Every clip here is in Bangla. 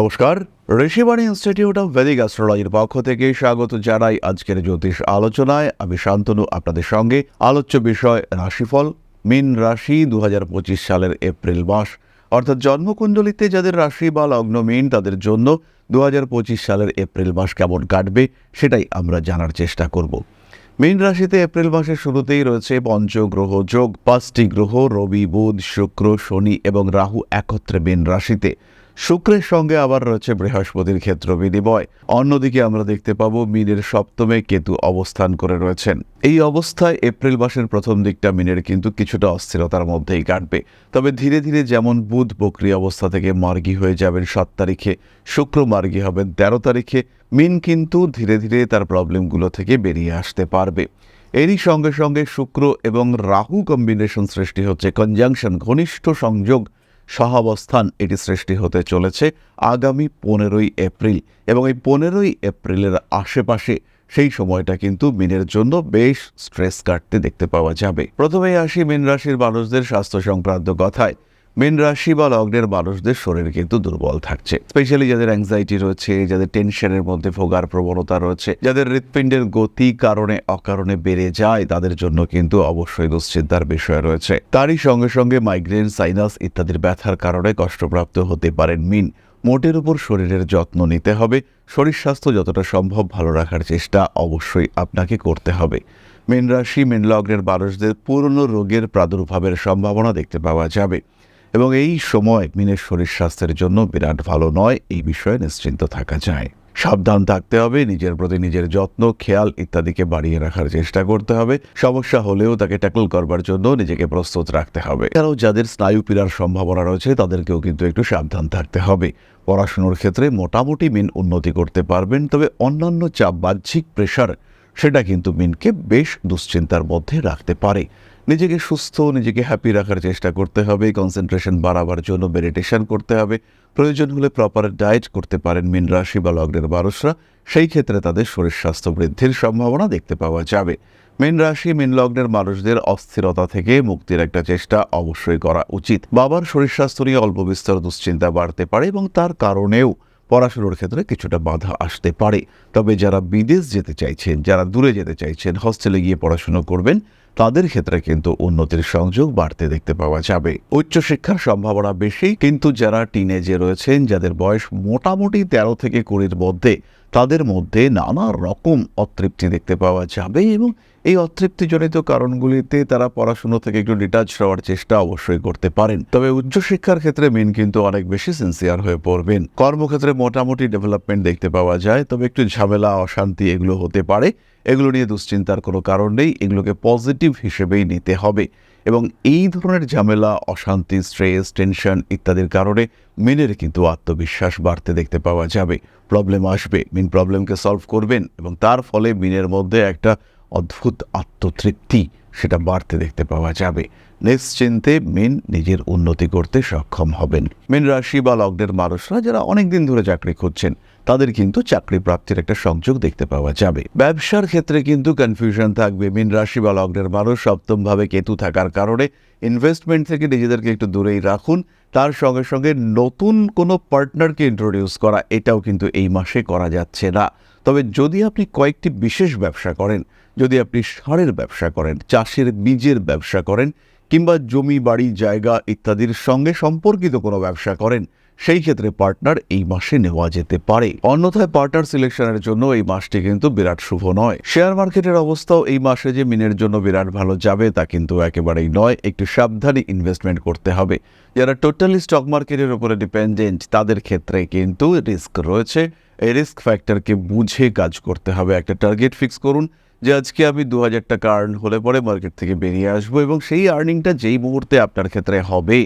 নমস্কার, ঋষিবাণী ইনস্টিটিউট অফ ভেদিক অ্যাস্ট্রোলজির পক্ষ থেকে স্বাগত জানাই আজকের জ্যোতিষ আলোচনায়। আমি শান্তনু, আপনাদের সঙ্গে আলোচ্য বিষয় রাশিফল, মিন রাশি দু হাজার পঁচিশ সালের এপ্রিল মাস। অর্থাৎ জন্মকুণ্ডলিতে যাদের রাশি বা লগ্ন মিন, তাদের জন্য দু হাজার পঁচিশ সালের এপ্রিল মাস কেমন কাটবে সেটাই আমরা জানার চেষ্টা করব। মীন রাশিতে এপ্রিল মাসের শুরুতেই রয়েছে পঞ্চগ্রহ যোগ, পাঁচটি গ্রহ, রবি, বুধ, শুক্র, শনি এবং রাহু একত্রে মীন রাশিতে। শুক্রের সঙ্গে আবার রয়েছে বৃহস্পতির ক্ষেত্র বিনিময়। অন্যদিকে আমরা দেখতে পাব মিনের সপ্তমে কেতু অবস্থান করে রয়েছেন। এই অবস্থায় এপ্রিল মাসের প্রথম দিকটা মিনের কিন্তু কিছুটা অস্থিরতার মধ্যেই কাটবে। তবে ধীরে ধীরে যেমন বুধ বক্রি অবস্থা থেকে মার্গী হয়ে যাবেন সাত তারিখে, শুক্র মার্গী হবেন তেরো তারিখে, মিন কিন্তু ধীরে ধীরে তার প্রবলেমগুলো থেকে বেরিয়ে আসতে পারবে। এরই সঙ্গে সঙ্গে শুক্র এবং রাহু কম্বিনেশন সৃষ্টি হচ্ছে কনজাংশন ঘনিষ্ঠ সংযোগ সহাবস্থান এটি সৃষ্টি হতে চলেছে আগামী পনেরোই এপ্রিল এবং এই পনেরোই এপ্রিলের আশেপাশে সেই সময়টা কিন্তু মিনের জন্য বেশ স্ট্রেস কাটতে দেখতে পাওয়া যাবে। প্রথমেই আসি মিন রাশির মানুষদের স্বাস্থ্য সংক্রান্ত কথায়। মীন রাশি বা লগ্নের মানুষদের শরীর কিন্তু দুর্বল থাকছে। স্পেশালি যাদের অ্যাংজাইটি রয়েছে, যাদের টেনশনের মধ্যে ভোগার প্রবণতা রয়েছে, যাদের হৃৎপিণ্ডের গতি কারণে অকারণে বেড়ে যায়, তাদের জন্য কিন্তু অবশ্যই দুশ্চিন্তার বিষয় রয়েছে। তারই সঙ্গে সঙ্গে মাইগ্রেন সাইনাস ইত্যাদির ব্যথার কারণে কষ্টপ্রাপ্ত হতে পারেন মিন। মোটের উপর শরীরের যত্ন নিতে হবে। শরীর স্বাস্থ্য যতটা সম্ভব ভালো রাখার চেষ্টা অবশ্যই আপনাকে করতে হবে। মীন রাশি, মীন লগ্নের মানুষদের পুরনো রোগের প্রাদুর্ভাবের সম্ভাবনা দেখতে পাওয়া যাবে। এবং এই সময় মিনের শরীর স্বাস্থ্যের জন্য বিরাট ভালো নয়, এই বিষয়ে নিশ্চিন্ত থাকা যায়। সাবধান থাকতে হবে, নিজের প্রতি নিজের যত্ন, খেয়াল ইত্যাদিকে বাড়িয়ে রাখার চেষ্টা করতে হবে। সমস্যা হলেও তাকে ট্যাকল করবার জন্য নিজেকে প্রস্তুত রাখতে হবে। এছাড়াও যাদের স্নায়ু পীড়ার সম্ভাবনা রয়েছে, তাদেরকেও কিন্তু একটু সাবধান থাকতে হবে। পড়াশুনোর ক্ষেত্রে মোটামুটি মিন উন্নতি করতে পারবেন, তবে অন্যান্য চাপ বাহ্যিক প্রেশার সেটা কিন্তু মিনকে বেশ দুশ্চিন্তার মধ্যে রাখতে পারে। নিজেকে সুস্থ, নিজেকে হ্যাপি রাখার চেষ্টা করতে হবে কনসেন্ট্রেশন বাড়াবার জন্য মেডিটেশন করতে হবে, প্রয়োজন হলে প্রপার ডায়েট করতে পারেন মিন রাশি বা লগ্নের মানুষরা, সেই ক্ষেত্রে তাদের শরীর স্বাস্থ্য বৃদ্ধির সম্ভাবনা দেখতে পাওয়া যাবে। মিন রাশি, মিন লগ্নের মানুষদের অস্থিরতা থেকে মুক্তির একটা চেষ্টা অবশ্যই করা উচিত। বাবার শরীর স্বাস্থ্য নিয়ে অল্প বিস্তর দুশ্চিন্তা বাড়তে পারে এবং তার কারণেও পড়াশুনোর ক্ষেত্রে কিছুটা বাধা আসতে পারে। তবে যারা বিদেশ যেতে চাইছেন, যারা দূরে যেতে চাইছেন হস্টেলে গিয়ে পড়াশুনো করবেন তাদের ক্ষেত্রে কিন্তু উন্নতির সংযোগ বাড়তে দেখতে পাওয়া যাবে। উচ্চশিক্ষার সম্ভাবনা বেশি, কিন্তু যারা টিনেজে রয়েছেন, যাদের বয়স মোটামুটি তেরো থেকে কুড়ির মধ্যে তাদের মধ্যে নানা রকম অতৃপ্তি দেখতে পাওয়া যাবে এবং এই অতৃপ্তিজনিত কারণগুলিতে তারা পড়াশুনো থেকে একটু ডিটাচ হওয়ার চেষ্টা অবশ্যই করতে পারেন। তবে উচ্চশিক্ষার ক্ষেত্রে মেন কিন্তু অনেক বেশি সিনসিয়ার হয়ে পড়বেন। কর্মক্ষেত্রে মোটামুটি ডেভেলপমেন্ট দেখতে পাওয়া যায়, তবে একটু ঝামেলা, অশান্তি এগুলো হতে পারে। এগুলো নিয়ে দুশ্চিন্তার কোনো কারণ নেই, এগুলোকে পজিটিভ হিসেবেই নিতে হবে। এবং এই ধরনের ঝামেলা, অশান্তি, স্ট্রেস, টেনশন ইত্যাদির কারণে মিনের কিন্তু আত্মবিশ্বাস বাড়তে দেখতে পাওয়া যাবে। প্রবলেম আসবে, মিন প্রবলেমকে সলভ করবেন এবং তার ফলে মিনের মধ্যে একটা অদ্ভুত আত্মতৃপ্তি সেটা বাড়তে দেখতে পাওয়া যাবে। নিশ্চিন্তে মিন নিজের উন্নতি করতে সক্ষম হবেন। মিন রাশি বা লগ্নের মানুষরা যারা অনেক দিন ধরে চাকরি খুঁজছেন তাদের কিন্তু চাকরি প্রাপ্তির একটা সংযোগ দেখতে পাওয়া যাবে। ব্যবসার ক্ষেত্রে কিন্তু কনফিউশন থাকবে। মিন রাশি বা লগ্নের মানুষ সপ্তমভাবে কেতু থাকার কারণে ইনভেস্টমেন্ট থেকে নিজেদেরকে একটু দূরেই রাখুন। তার সঙ্গে সঙ্গে নতুন কোনো পার্টনারকে ইন্ট্রোডিউস করা, এটাও কিন্তু এই মাসে করা যাচ্ছে না। তবে যদি আপনি কয়েকটি বিশেষ ব্যবসা করেন, যদি আপনি সারের ব্যবসা করেন, চাষের বীজের ব্যবসা করেন, কিংবা জমি, বাড়ি, জায়গা ইত্যাদির সঙ্গে সম্পর্কিত কোনো ব্যবসা করেন সেই ক্ষেত্রে পার্টনার এই মাসে নেওয়া যেতে পারে। অন্যথায় পার্টনার সিলেকশনের জন্য এই মাসটি কিন্তু বিরাট শুভ নয়। শেয়ার মার্কেটের অবস্থাও এই মাসে যে মিনের জন্য বিরাট ভালো যাবে তা কিন্তু একেবারেই নয়। একটু সাবধানে ইনভেস্টমেন্ট করতে হবে। যারা টোটালি স্টক মার্কেটের উপরে ডিপেন্ডেন্ট তাদের ক্ষেত্রে কিন্তু রিস্ক রয়েছে। এই রিস্ক ফ্যাক্টরকে বুঝে কাজ করতে হবে। একটা টার্গেট ফিক্স করুন যে আজকে আমি দু হাজার টাকা আর্ন হলে পরে মার্কেট থেকে বেরিয়ে আসব এবং সেই আর্নিংটা যেই মুহূর্তে আপনার ক্ষেত্রে হবে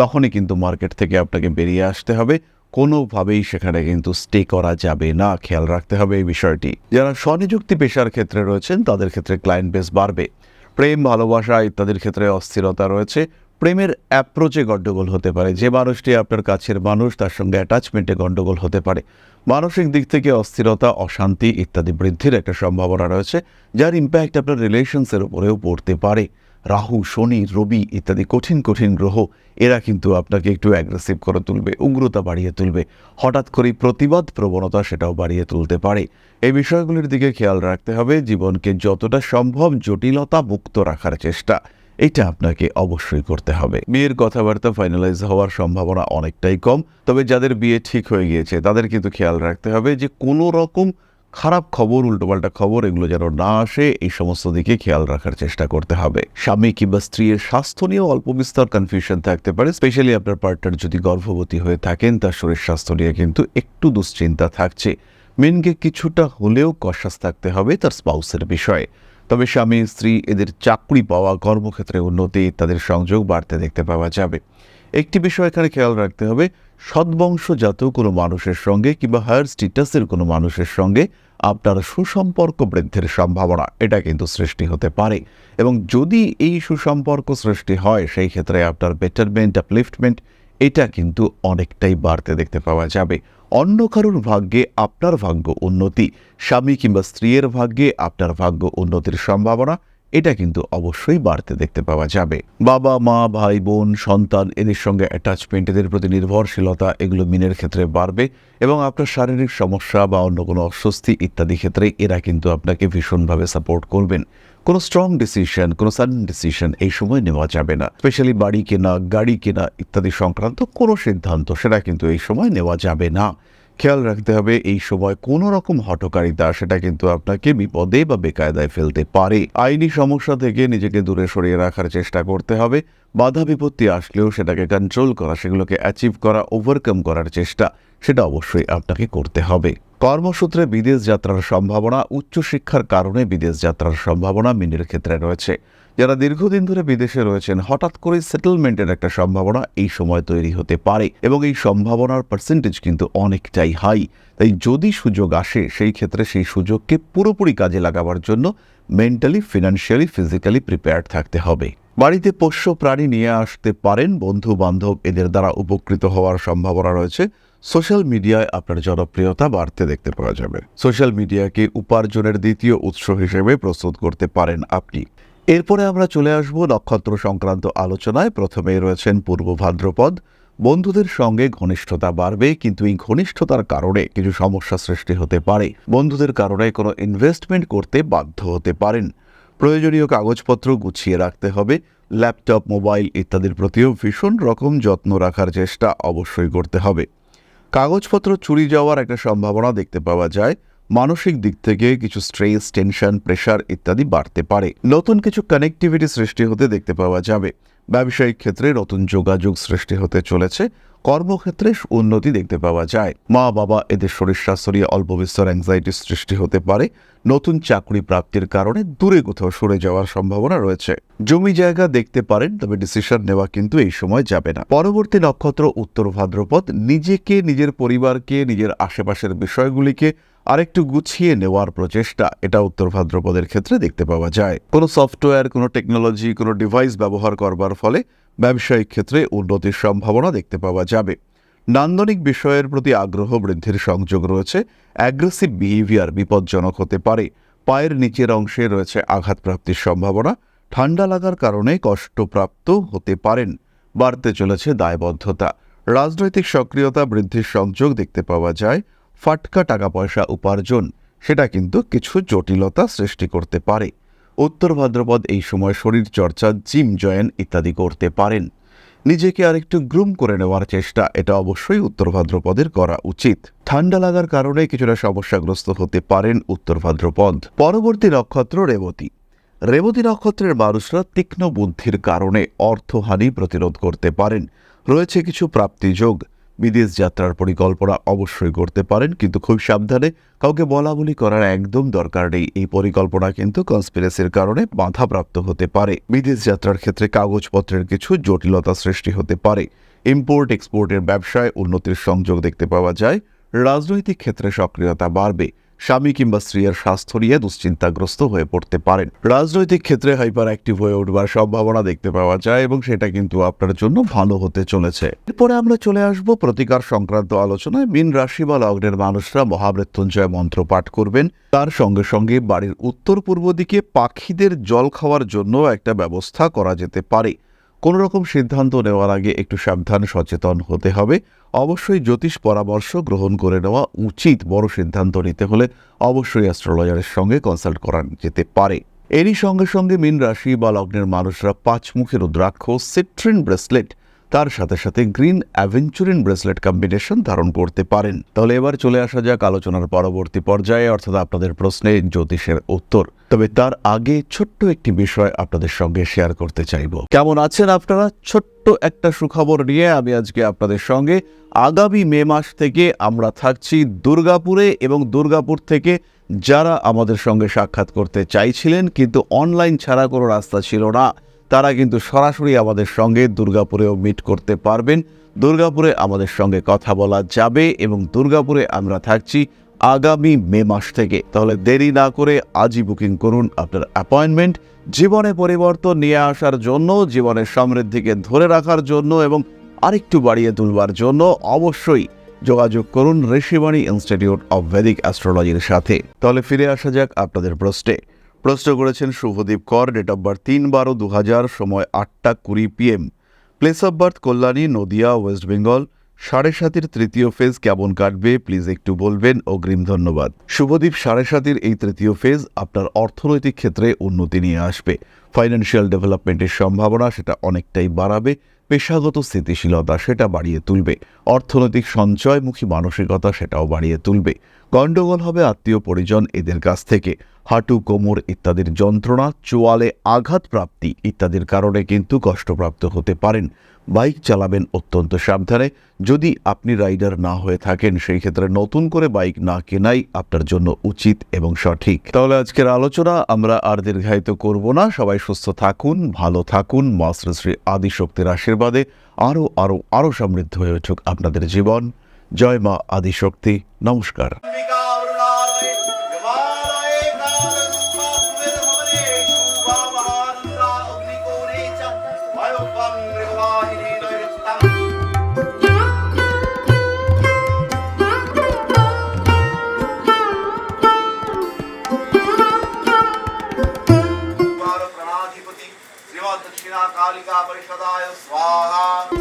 তখনই কিন্তু মার্কেট থেকে আপনাকে বেরিয়ে আসতে হবে। কোনোভাবেই সেখানে কিন্তু স্টে করা যাবে না। খেয়াল রাখতে হবে এই বিষয়টি। যারা স্বনিযুক্তি পেশার ক্ষেত্রে রয়েছেন, তাদের ক্ষেত্রে ক্লায়েন্ট বেস বাড়বে। প্রেম, ভালোবাসা ইত্যাদির ক্ষেত্রে অস্থিরতা রয়েছে। প্রেমের অ্যাপ্রোচে গণ্ডগোল হতে পারে। যে মানুষটি আপনার কাছের মানুষ, তার সঙ্গে অ্যাটাচমেন্টে গণ্ডগোল হতে পারে। মানসিক দিক থেকে অস্থিরতা, অশান্তি ইত্যাদি বৃদ্ধির একটা সম্ভাবনা রয়েছে, যার ইম্প্যাক্ট আপনার রিলেশনসের উপরেও পড়তে পারে। রাহু, শনি, রবি ইত্যাদি কঠিন কঠিন গ্রহ, এরা কিন্তু আপনাকে একটু অ্যাগ্রেসিভ করে তুলবে, উগ্রতা বাড়িয়ে তুলবে। হঠাৎ করেই প্রতিবাদ প্রবণতা সেটাও বাড়িয়ে তুলতে পারে। এই বিষয়গুলির দিকে খেয়াল রাখতে হবে, জীবনকে যতটা সম্ভব জটিলতা মুক্ত রাখার চেষ্টা। এটা আপনাকে অবশ্যই করতে হবে। মেয়ের কথাবার্তা ফাইনালাইজ হওয়ার সম্ভাবনা অনেকটাই কম, তবে যাদের বিয়ে ঠিক হয়ে গিয়েছে, তাদের কিন্তু খেয়াল রাখতে হবে যে কোনো রকম খারাপ খবর, উল্টোপাল্টা খবর, এগুলো যেন না আসে, এই সমস্ত দিকে খেয়াল রাখার চেষ্টা করতে হবে। স্বামী কিংবা স্ত্রীর স্বাস্থ্য নিয়েও অল্প বিস্তর কনফিউশন থাকতে পারে স্পেশালি আপনার পার্টনার যদি গর্ভবতী হয়ে থাকেন, তার শরীর স্বাস্থ্য নিয়ে কিন্তু একটু দুশ্চিন্তা থাকছে। মেনকে কিছুটা হলেও কষাস থাকতে হবে তার স্পাউসের বিষয়ে। তবে স্বামী, স্ত্রী, এদের চাকরি পাওয়া, কর্মক্ষেত্রে উন্নতি, তাদের সংযোগ বাড়তে দেখতে পাওয়া যাবে। একটি বিষয় এখানে খেয়াল রাখতে হবে। সদ্বংশজাত কোনো মানুষের সঙ্গে কিংবা হায়ার স্ট্যাটাসের কোনো মানুষের সঙ্গে আপনার সুসম্পর্ক বৃদ্ধির সম্ভাবনা, এটা কিন্তু সৃষ্টি হতে পারে। এবং যদি এই সুসম্পর্ক সৃষ্টি হয়, সেই ক্ষেত্রে আপনার বেটারমেন্ট আপলিফটমেন্ট এটা কিন্তু অনেকটাই বাড়তে দেখতে পাওয়া যাবে। অন্য কারোর ভাগ্যে আপনার ভাগ্য উন্নতি, স্বামী কিংবা স্ত্রীর ভাগ্যে আপনার ভাগ্য উন্নতির সম্ভাবনা এটা কিন্তু অবশ্যই বাড়তে দেখতে পাওয়া যাবে। বাবা, মা, ভাই, বোন, সন্তান, এদের সঙ্গে অ্যাটাচমেন্ট এদের প্রতি নির্ভরশীলতা, এগুলো মিনের ক্ষেত্রে বাড়বে এবং আপনার শারীরিক সমস্যা বা অন্য কোনো অস্বস্তি ইত্যাদি ক্ষেত্রে এরা কিন্তু আপনাকে ভীষণভাবে সাপোর্ট করবেন। কোনো স্ট্রং ডিসিশন কোনো সাডেন ডিসিশন এই সময় নেওয়া যাবে না। স্পেশালি বাড়ি কেনা, গাড়ি কেনা ইত্যাদি সংক্রান্ত কোনো সিদ্ধান্ত সেটা কিন্তু এই সময় নেওয়া যাবে না। খেয়াল রাখতে হবে এই সময় কোনো রকম হটকারিতা সেটা কিন্তু আপনাকে বিপদে বা বেকায়দায় ফেলতে পারে। আইনি সমস্যা থেকে নিজেকে দূরে সরিয়ে রাখার চেষ্টা করতে হবে। বাধা বিপত্তি আসলেও সেটাকে কন্ট্রোল করা, সেগুলোকে অ্যাচিভ করা ওভারকাম করার চেষ্টা, সেটা অবশ্যই আপনাকে করতে হবে। কর্মসূত্রে বিদেশ যাত্রার সম্ভাবনা, উচ্চশিক্ষার কারণে বিদেশ যাত্রার সম্ভাবনা মিনের ক্ষেত্রে রয়েছে। যারা দীর্ঘদিন ধরে বিদেশে রয়েছেন, হঠাৎ করে সেটেলমেন্টের একটা সম্ভাবনা এই সময় তৈরি হতে পারে এবং এই সম্ভাবনার পার্সেন্টেজ কিন্তু অনেকটাই হাই তাই যদি সুযোগ আসে, সেই ক্ষেত্রে সেই সুযোগকে পুরোপুরি কাজে লাগাবার জন্য মেন্টালি ফিনান্সিয়ালি ফিজিক্যালি প্রিপেয়ার্ড থাকতে হবে। বাড়িতে পোষ্য প্রাণী নিয়ে আসতে পারেন বন্ধু বান্ধব এদের দ্বারা উপকৃত হওয়ার সম্ভাবনা রয়েছে। সোশ্যাল মিডিয়ায় আপনার জনপ্রিয়তা বাড়তে দেখতে পাওয়া যাবে। সোশ্যাল মিডিয়াকে উপার্জনের দ্বিতীয় উৎস হিসেবে প্রস্তুত করতে পারেন আপনি। এরপরে আমরা চলে আসব নক্ষত্র সংক্রান্ত আলোচনায়। প্রথমেই রয়েছেন পূর্ব ভাদ্রপদ। বন্ধুদের সঙ্গে ঘনিষ্ঠতা বাড়বে, কিন্তু এই ঘনিষ্ঠতার কারণে কিছু সমস্যা সৃষ্টি হতে পারে। বন্ধুদের কারণে কোনো ইনভেস্টমেন্ট করতে বাধ্য হতে পারেন। প্রয়োজনীয় কাগজপত্র গুছিয়ে রাখতে হবে। ল্যাপটপ মোবাইল ইত্যাদির প্রতিও ভীষণ রকম যত্ন রাখার চেষ্টা অবশ্যই করতে হবে। কাগজপত্র চুরি যাওয়ার একটা সম্ভাবনা দেখতে পাওয়া যায়। মানসিক দিক থেকে কিছু স্ট্রেস টেনশন প্রেশার ইত্যাদি বাড়তে পারে। নতুন কিছু কানেক্টিভিটি সৃষ্টি হতে দেখতে পাওয়া যাবে। ব্যবসায়িক ক্ষেত্রে নতুন যোগাযোগ সৃষ্টি হতে চলেছে। কর্মক্ষেত্রে উন্নতি দেখতে পাওয়া যায়। মা বাবা এদের শরীর স্বাস্থ্য অল্প বিস্তর অ্যাংজাইটি সৃষ্টি হতে পারে। নতুন চাকরি প্রাপ্তির কারণে দূরে কোথাও সরে যাওয়ার সম্ভাবনা রয়েছে। জমি জায়গা দেখতে পারেন, তবে ডিসিশন নেওয়া কিন্তু এই সময় যাবে না। পরবর্তী নক্ষত্র, উত্তর ভাদ্রপদ, নিজেকে, নিজের পরিবারকে, নিজের আশেপাশের বিষয়গুলিকে আরেকটু গুছিয়ে নেওয়ার প্রচেষ্টা। এটা উত্তর ভাদ্রপদের ক্ষেত্রে দেখতে পাওয়া যায়। কোনো সফটওয়্যার কোনো টেকনোলজি কোনো ডিভাইস ব্যবহার করবার ফলে ব্যবসায়িক ক্ষেত্রে উন্নতির সম্ভাবনা দেখতে পাওয়া যাবে। নান্দনিক বিষয়ের প্রতি আগ্রহ বৃদ্ধির সংযোগ রয়েছে। অ্যাগ্রেসিভ বিহেভিয়ার বিপজ্জনক হতে পারে। পায়ের নিচের অংশে রয়েছে আঘাতপ্রাপ্তির সম্ভাবনা। ঠান্ডা লাগার কারণে কষ্টপ্রাপ্ত হতে পারেন। বাড়তে চলেছে দায়বদ্ধতা। রাজনৈতিক সক্রিয়তা বৃদ্ধির সংযোগ দেখতে পাওয়া যায়। ফাটকা টাকা পয়সা উপার্জন, সেটা কিন্তু কিছু জটিলতা সৃষ্টি করতে পারে। উত্তর ভাদ্রপদ এই সময় শরীর চর্চা জিম জয়েন ইত্যাদি করতে পারেন। নিজেকে আরেকটু গ্রুম করে নেওয়ার চেষ্টা, এটা অবশ্যই উত্তর ভাদ্রপদের করা উচিত। ঠান্ডা লাগার কারণে কিছুটা সমস্যাগ্রস্ত হতে পারেন উত্তর ভাদ্রপদ। পরবর্তী নক্ষত্র রেবতী। রেবতী নক্ষত্রের মানুষরা তীক্ষ্ণ বুদ্ধির কারণে অর্থহানি প্রতিরোধ করতে পারেন। রয়েছে কিছু প্রাপ্তিযোগ বিদেশ যাত্রার পরিকল্পনা অবশ্যই করতে পারেন, কিন্তু খুব সাবধানে কাউকে বলা বলি করার একদম দরকার নেই। এই পরিকল্পনা কিন্তু কনস্পিরেসির কারণে বাধাপ্রাপ্ত হতে পারে। বিদেশ যাত্রার ক্ষেত্রে কাগজপত্রের কিছু জটিলতা সৃষ্টি হতে পারে। ইম্পোর্ট এক্সপোর্টের ব্যবসায় উন্নতির সংযোগ দেখতে পাওয়া যায়। রাজনৈতিক ক্ষেত্রে সক্রিয়তা বাড়বে। স্বামী কিংবা স্ত্রীর স্বাস্থ্য নিয়ে দুশ্চিন্তাগ্রস্ত হয়ে পড়তে পারেন। রাজনৈতিক ক্ষেত্রে হাইপার অ্যাক্টিভ হয়ে উঠবার সম্ভাবনা দেখতে পাওয়া যায় এবং সেটা কিন্তু আপনার জন্য ভালো হতে চলেছে। এরপরে আমরা চলে আসব প্রতিকার সংক্রান্ত আলোচনায়। মিন রাশি বা লগ্নের মানুষরা মহামৃত্যুঞ্জয় মন্ত্র পাঠ করবেন। তার সঙ্গে সঙ্গে বাড়ির উত্তর পূর্ব দিকে পাখিদের জল খাওয়ার জন্য একটা ব্যবস্থা করা যেতে পারে। কোনো রকম সিদ্ধান্ত নেওয়ার আগে একটু সাবধান, সচেতন হতে হবে। অবশ্যই জ্যোতিষ পরামর্শ গ্রহণ করে নেওয়া উচিত। বড় সিদ্ধান্ত নিতে হলে অবশ্যই অ্যাস্ট্রোলজারের সঙ্গে কনসাল্ট করা যেতে পারে। এরই সঙ্গে সঙ্গে মীন রাশি বা লগ্নের মানুষরা পাঁচমুখী রুদ্রাক্ষ, সিট্রিন ব্রেসলেট তার সাথে সাথে গ্রিন অ্যাভেঞ্চুরিন ব্রেসলেট কম্বিনেশন ধারণ করতে পারেন। তাহলে এবার চলে আসা যাক আলোচনার পরবর্তী পর্যায়ে, অর্থাৎ আপনাদের প্রশ্নে জ্যোতিষের উত্তর। তবে তার আগে ছোট্ট একটি বিষয় আপনাদের সঙ্গে শেয়ার করতে চাইব। কেমন আছেন আপনারা? ছোট্ট একটা সুখবর নিয়ে আমি আজকে আপনাদের সঙ্গে। আগামী মে মাস থেকে আমরা থাকছি দুর্গাপুরে এবং দুর্গাপুর থেকে যারা আমাদের সঙ্গে সাক্ষাৎ করতে চাইছিলেন, কিন্তু অনলাইন ছাড়া কোনো রাস্তা ছিল না। তারা কিন্তু সরাসরি আমাদের সঙ্গে দুর্গাপুরেও মিট করতে পারবেন। দুর্গাপুরে আমাদের সঙ্গে কথা বলা যাবে এবং দুর্গাপুরে আমরা থাকছি আগামী মে মাস থেকে। তাহলে দেরি না করে আজই বুকিং করুন আপনার অ্যাপয়েন্টমেন্ট জীবনে পরিবর্তন নিয়ে আসার জন্য, জীবনের সমৃদ্ধিকে ধরে রাখার জন্য এবং আরেকটু বাড়িয়ে তুলবার জন্য অবশ্যই যোগাযোগ করুন ঋষিবাণী ইনস্টিটিউট অব ভেদিক অ্যাস্ট্রোলজির সাথে। তাহলে ফিরে আসা যাক আপনাদের প্রশ্নে। প্রশ্ন করেছেন শুভদীপ কর ডেট অফ বার্থ তিন বারো দু হাজার সময় আটটা কুড়ি PM place of birth Kalyani, Nadia West Bengal সাড়ে সাতের তৃতীয় ফেজ কেমন কাটবে? প্লিজ একটু বলবেন। অগ্রিম ধন্যবাদ। শুভদীপ, সাড়ে সাতের এই তৃতীয় ফেজ আপনার অর্থনৈতিক ক্ষেত্রে উন্নতি নিয়ে আসবে। ফাইন্যান্সিয়াল ডেভেলপমেন্টের সম্ভাবনা সেটা অনেকটাই বাড়াবে। পেশাগত স্থিতিশীলতা সেটা বাড়িয়ে তুলবে। অর্থনৈতিক সঞ্চয়মুখী মানসিকতা সেটাও বাড়িয়ে তুলবে। গণ্ডগোল হবে আত্মীয় পরিজন এদের কাছ থেকে। হাঁটু, কোমর ইত্যাদির যন্ত্রণা, চোয়ালে আঘাত প্রাপ্তি ইত্যাদির কারণে কিন্তু কষ্টপ্রাপ্ত হতে পারেন। বাইক চালাবেন অত্যন্ত সাবধানে। যদি আপনি রাইডার না হয়ে থাকেন, সেই ক্ষেত্রে নতুন করে বাইক না কেনাই আপনার জন্য উচিত এবং সঠিক। তাহলে আজকের আলোচনা আমরা আর দীর্ঘায়িত করব না। সবাই সুস্থ থাকুন, ভালো থাকুন। মা শ্রী আদিশক্তির আশীর্বাদে আরও আরও আরও সমৃদ্ধ হয়ে উঠুক আপনাদের জীবন। জয় মা আদিশক্তি নমস্কার অম্বিকা অরুণালয়ে হিমালয়ে কালরূপাত্মের ভবনে শুভাবহারুদ্রা অগ্নিকোণে চ বায়ুবং মৃগবাহিনী নৈরস্তাং द्वार प्रणाधिपति श्रीमद् दक्षिणा कालिका परिषदाय स्वाहा